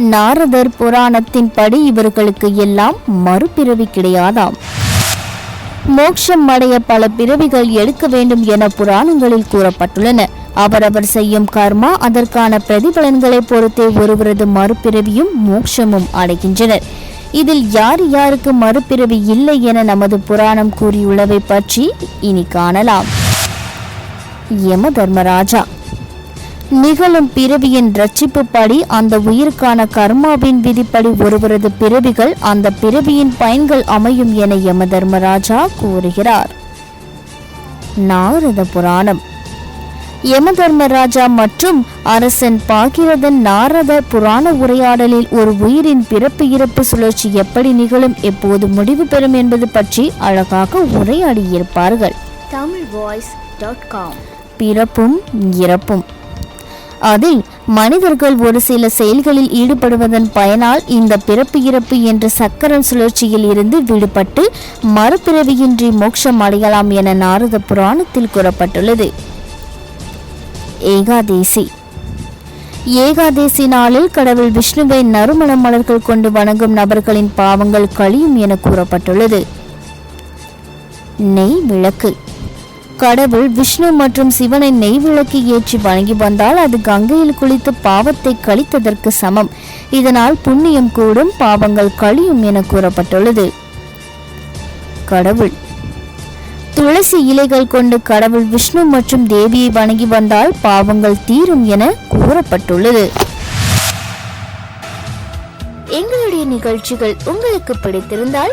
நாரதர் புராணத்தின்படி இவர்களுக்கு எல்லாம் மறுபிறவி கிடையாதாம். மோட்சம் அடைய பல பிறவிகள் எடுக்க வேண்டும் என புராணங்களில் கூறப்பட்டுள்ளன. அவரவர் செய்யும் கர்மா அதற்கான பிரதிபலன்களை பொறுத்தே ஒருவரது மறுபிறவியும் மோட்சமும் அடைகின்றனர். இதில் யார் யாருக்கு மறுபிறவி இல்லை என நமது புராணம் கூறியுள்ளவை பற்றி இனி காணலாம். யம தர்மராஜா. நிகழும் பிறவியின் ரட்சிப்புப்படி அந்த உயிருக்கான கர்மாவின் விதிப்படி ஒருவரது பிறவிகள் அந்த பிறவியின் பயன்கள் அமையும் என யம தர்மராஜா கூறுகிறார். நாரத புராணம். யம தர்மராஜா மற்றும் அரசன் பாகிரதன் நாரத புராண உரையாடலில் ஒரு உயிரின் பிறப்பு இறப்பு சுழற்சி எப்படி நிகழும் எப்போது முடிவு பெறும் என்பது பற்றி அழகாக உரையாடியிருப்பார்கள். Tamil voice dot com. பிறப்பும் இறப்பும். அதில் மனிதர்கள் ஒரு சில செயல்களில் ஈடுபடுவதன் பயனால் இந்த பிறப்பு இறப்பு என்ற சக்கர சுழற்சியில் இருந்து விடுபட்டு மறுபிறவியின்றி மோட்சம் அடையலாம் என நாரத புராணத்தில் கூறப்பட்டுள்ளது. ஏகாதேசி. ஏகாதேசி நாளில் கடவுள் விஷ்ணுவை நறுமண மலர்கள் கொண்டு வணங்கும் நபர்களின் பாவங்கள் கழியும் என கூறப்பட்டுள்ளது. நெய் விளக்கு. கடவுள் விஷ்ணு மற்றும் சிவனை நெய் விளக்கு ஏற்றி வணங்கி வந்தால் அது கங்கையில் குளித்து பாவத்தை கழித்ததற்கு சமம். இதனால் புண்ணியம் கூடும் பாவங்கள் கழியும் என கூறப்பட்டுள்ளது. கடவுள். துளசி இலைகள் கொண்டு கடவுள் விஷ்ணு மற்றும் தேவியை வணங்கி வந்தால் பாவங்கள் தீரும் என கூறப்பட்டுள்ளது. எங்களுடைய நிகழ்ச்சிகள் உங்களுக்கு பிடித்திருந்தால்